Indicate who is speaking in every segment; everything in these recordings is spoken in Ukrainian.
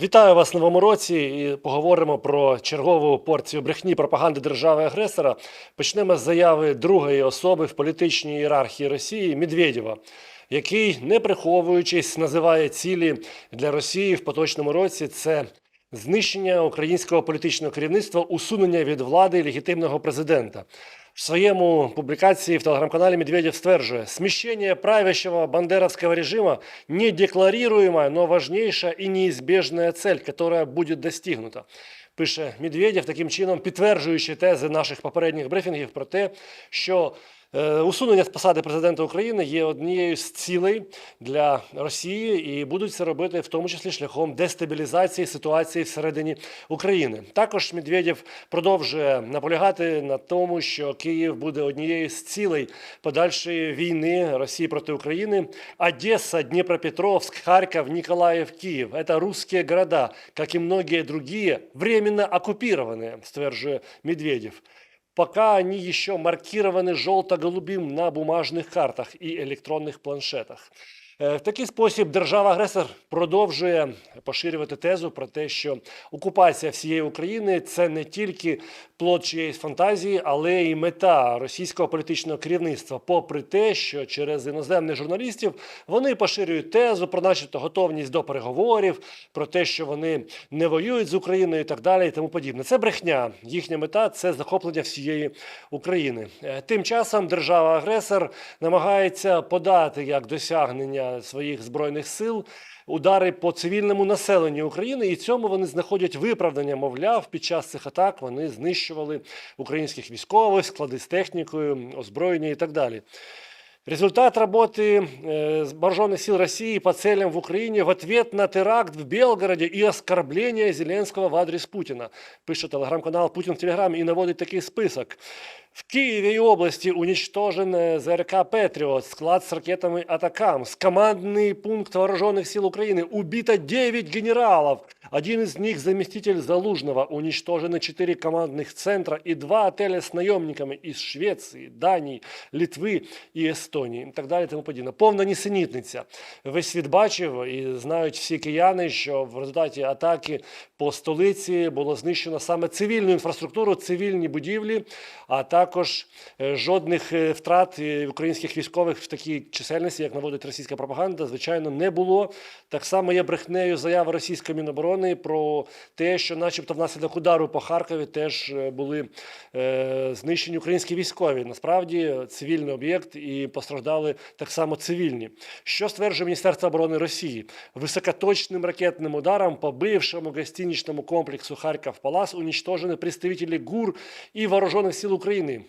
Speaker 1: Вітаю вас в новому році і поговоримо про чергову порцію брехні пропаганди держави-агресора. Почнемо з заяви другої особи в політичній ієрархії Росії Медведєва, який, не приховуючись, називає цілі для Росії в поточному році. Це знищення українського політичного керівництва, усунення від влади легітимного президента. В своєму публікації в телеграм-каналі Медведев стверджує, смещение правящего бандеровского режима недекларируемая, но важнейшая и неизбежная цель, которая будет достигнута. Пише Медведєв, таким чином підтверджуючи тези наших попередніх брифінгів про те, що усунення з посади президента України є однією з цілей для Росії і будуть це робити в тому числі шляхом дестабілізації ситуації всередині України. Також Медведєв продовжує наполягати на тому, що Київ буде однією з цілей подальшої війни Росії проти України. Одесса, Днепропетровск, Харьков, Николаев, Киев – это русские города, как и многие другие, временно оккупированные, стверджує Медведев Пока они еще маркированы желто-голубым на бумажных картах и электронних планшетах. Е, В такий спосіб держава-агресор продовжує поширювати тезу про те, що окупація всієї України це не тільки плод чиєїсь фантазії, але й мета російського політичного керівництва. Попри те, що через іноземних журналістів вони поширюють тезу про начебто готовність до переговорів, про те, що вони не воюють з Україною і так далі, і тому подібне. Це брехня. Їхня мета це захоплення всієї України. Е, Тим часом держава-агресор намагається подати як досягнення своїх збройних сил Удари по цивільному населенню України, і цьому вони знаходять виправдання. Мовляв, під час цих атак вони знищували українських військових, склади з технікою, озброєння і так далі. Результат работы э, вооруженных сил России по целям в Украине в ответ на теракт в Белгороде и оскорбление Зеленского в адрес Путина. Пише телеграм-канал Путин в Телеграмі і наводить такий список. В Киеве и области уничтожен э, ЗРК «Патриот», склад с ракетами «Атакамс», командный пункт вооруженных сил Украины, убито 9 генералов, один из них заместитель Залужного, уничтожены 4 командных центра и 2 отеля с наемниками из Швеции, Дании, Литви і Естонії, і так далі, тому подібне. Повна нісенітниця. Весь світ бачив і знають всі кияни, що в результаті атаки по столиці було знищено саме цивільну інфраструктуру, цивільні будівлі, а також е, жодних е, втрат е, українських військових в такій чисельності, як наводить російська пропаганда, звичайно, не було. Так само є брехнею заява російської міноборони про те, що, начебто, внаслідок удару по Харкові теж е, були е, знищені українські військові. Насправді цивільний об'єкт і постраждали так само цивільні. Що стверджує Міністерство оборони Росії? Високоточним ракетним ударом по бывшему гостиничному комплексу Харьков-Палас уничтожены представители ГУР и вооруженных сил Украины.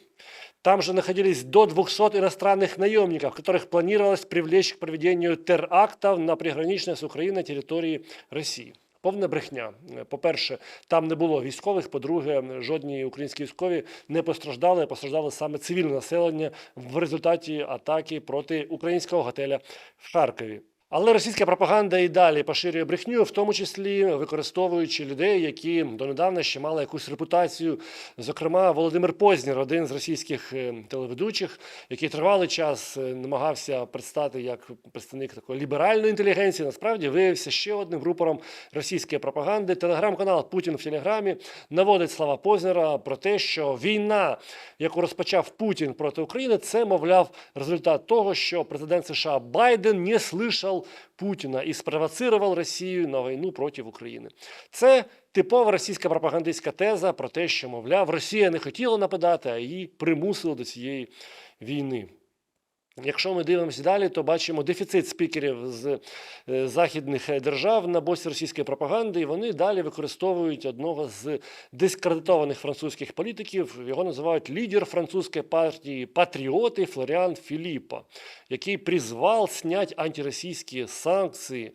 Speaker 1: Там же находились до 200 иностранных наемников, которых планировалось привлечь к проведению терактов на приграничной с Украиной территории России. Повна брехня. По-перше, там не було військових. По-друге, жодні українські військові не постраждали, а постраждало саме цивільне населення в результаті атаки проти українського готеля в Харкові. Але російська пропаганда і далі поширює брехню, в тому числі використовуючи людей, які донедавна ще мали якусь репутацію. Зокрема, Володимир Познір, один з російських е, телеведучих, який тривалий час е, намагався предстати як представник такої ліберальної інтелігенції, насправді виявився ще одним рупором російської пропаганди. Телеграм-канал Путін в Телеграмі наводить слова Познера про те, що війна, яку розпочав Путін проти України, це мовляв результат того, що президент США Байден не слышав Путіна і спровоцировав Росію на війну проти України. Це типова російська пропагандистська теза про те, що, мовляв, Росія не хотіла нападати, а її примусили до цієї війни. Якщо ми дивимося далі, то бачимо дефіцит спікерів з е, західних держав на боці російської пропаганди, і вони далі використовують одного з дискредитованих французьких політиків. Його називають лідер французької партії Патріоти Флоріан Філіппа, який призвав зняти антиросійські санкції.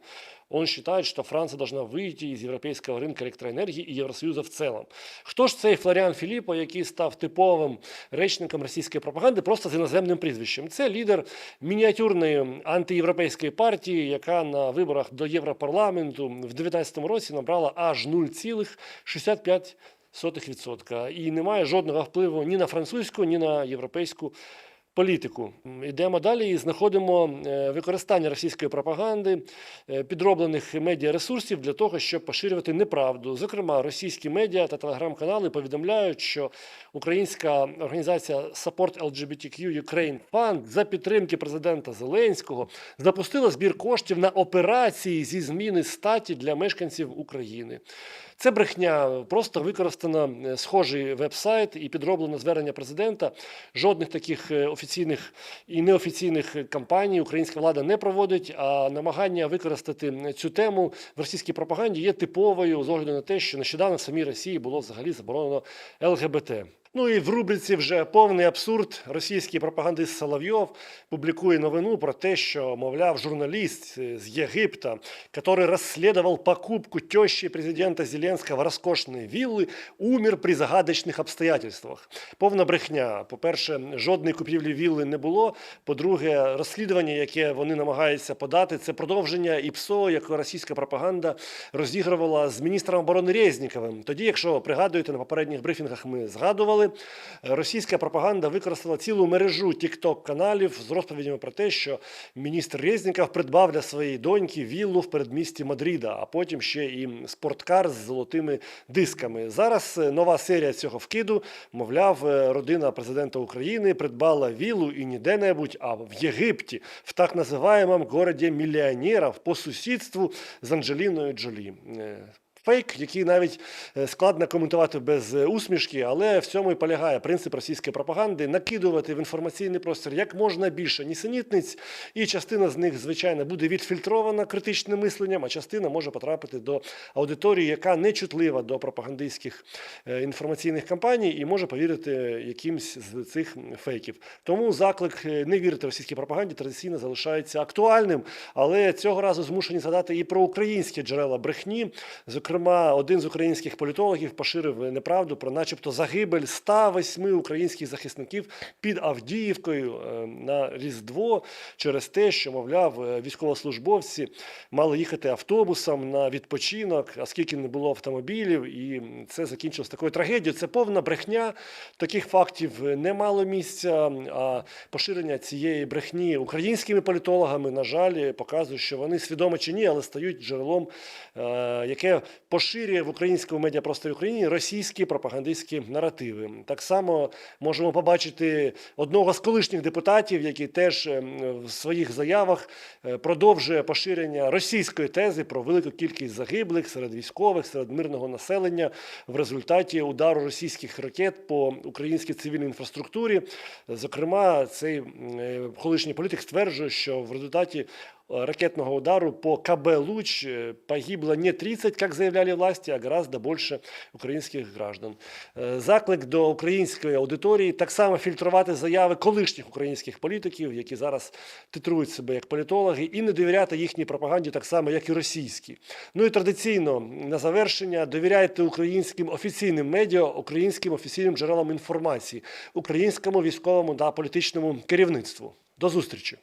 Speaker 1: Он считает, что Франция должна выйти из европейского рынка электроэнергии и Евросоюза в целом. Хто ж цей Флоріан Філіппо, який став типовим речником російської пропаганди, просто з іноземним прізвищем? Це лідер мініатюрної антиєвропейської партії, яка на виборах до Європарламенту в 2019 році набрала аж 0,65%. І не має жодного впливу ні на французьку, ні на європейську політику. Йдемо далі і знаходимо е, використання російської пропаганди, е, підроблених медіаресурсів для того, щоб поширювати неправду. Зокрема, російські медіа та телеграм-канали повідомляють, що українська організація Support LGBTQ Ukraine Fund за підтримки президента Зеленського запустила збір коштів на операції зі зміни статі для мешканців України. Це брехня, просто використано е, схожий веб-сайт і підроблено звернення президента. Жодних таких е, офіційних і неофіційних кампаній українська влада не проводить. А намагання використати цю тему в російській пропаганді є типовою з огляду на те, що нещодавно в самій Росії було взагалі заборонено ЛГБТ. Ну і в рубриці вже повний абсурд. Російський пропагандист Соловйов публікує новину про те, що, мовляв, журналіст е, з Єгипта, який розслідував покупку тещи президента Зеленського розкошної вілли, умер при загадочних обстоятельствах. Повна брехня. По-перше, жодної купівлі вілли не було. По-друге, розслідування, яке вони намагаються подати, це продовження ІПСО, яке російська пропаганда розігрувала з міністром оборони Резніковим. Тоді, якщо пригадуєте, на попередніх брифінгах ми згадували, е, російська пропаганда використала цілу мережу тікток каналів з розповідями про те, що міністр Резніков придбав для своєї доньки віллу в передмісті Мадріда, а потім ще і спорткар з золотими дисками. Зараз е, нова серія цього вкиду. Мовляв, е, родина президента України придбала віллу і не де-небудь, а в Єгипті, в так називаємому городі мільйонерів по сусідству з Анджеліною Джолі. Фейк, який навіть е, складно коментувати без е, усмішки, але в цьому і полягає принцип російської пропаганди накидувати в інформаційний простір як можна більше нісенітниць, і частина з них, звичайно, буде відфільтрована критичним мисленням, а частина може потрапити до аудиторії, яка не чутлива до пропагандистських е, інформаційних кампаній і може повірити якимсь з цих фейків. Тому заклик не вірити російській пропаганді традиційно залишається актуальним, але цього разу змушені згадати і про українські джерела брехні. Зокрема, один з українських політологів поширив неправду про, начебто, загибель 108 українських захисників під Авдіївкою е, на Різдво через те, що, мовляв, е, військовослужбовці мали їхати автобусом на відпочинок, оскільки не було автомобілів, і це закінчилось такою трагедією. Це повна брехня. Таких фактів не мало місця. А поширення цієї брехні українськими політологами, на жаль, показує, що вони свідомо чи ні, але стають джерелом, е, яке поширює в українському медіапросторі України російські пропагандистські наративи. Так само можемо побачити одного з колишніх депутатів, який теж ем, в своїх заявах е, продовжує поширення російської тези про велику кількість загиблих серед військових, серед мирного населення в результаті удару російських ракет по українській цивільній інфраструктурі. Зокрема, цей е, колишній політик стверджує, що в результаті ракетного удару по КБ «Луч» э, погибло не 30, как заявляли власти, а гораздо больше українських граждан. Е, Заклик до української аудиторії так само фільтрувати заяви колишніх українських політиків, які зараз титрують себе як політологи, і не довіряти їхній пропаганді так само, як і російській. Ну і традиційно на завершення довіряйте українським офіційним медіа, українським офіційним джерелам інформації, українському військовому та політичному керівництву. До зустрічі!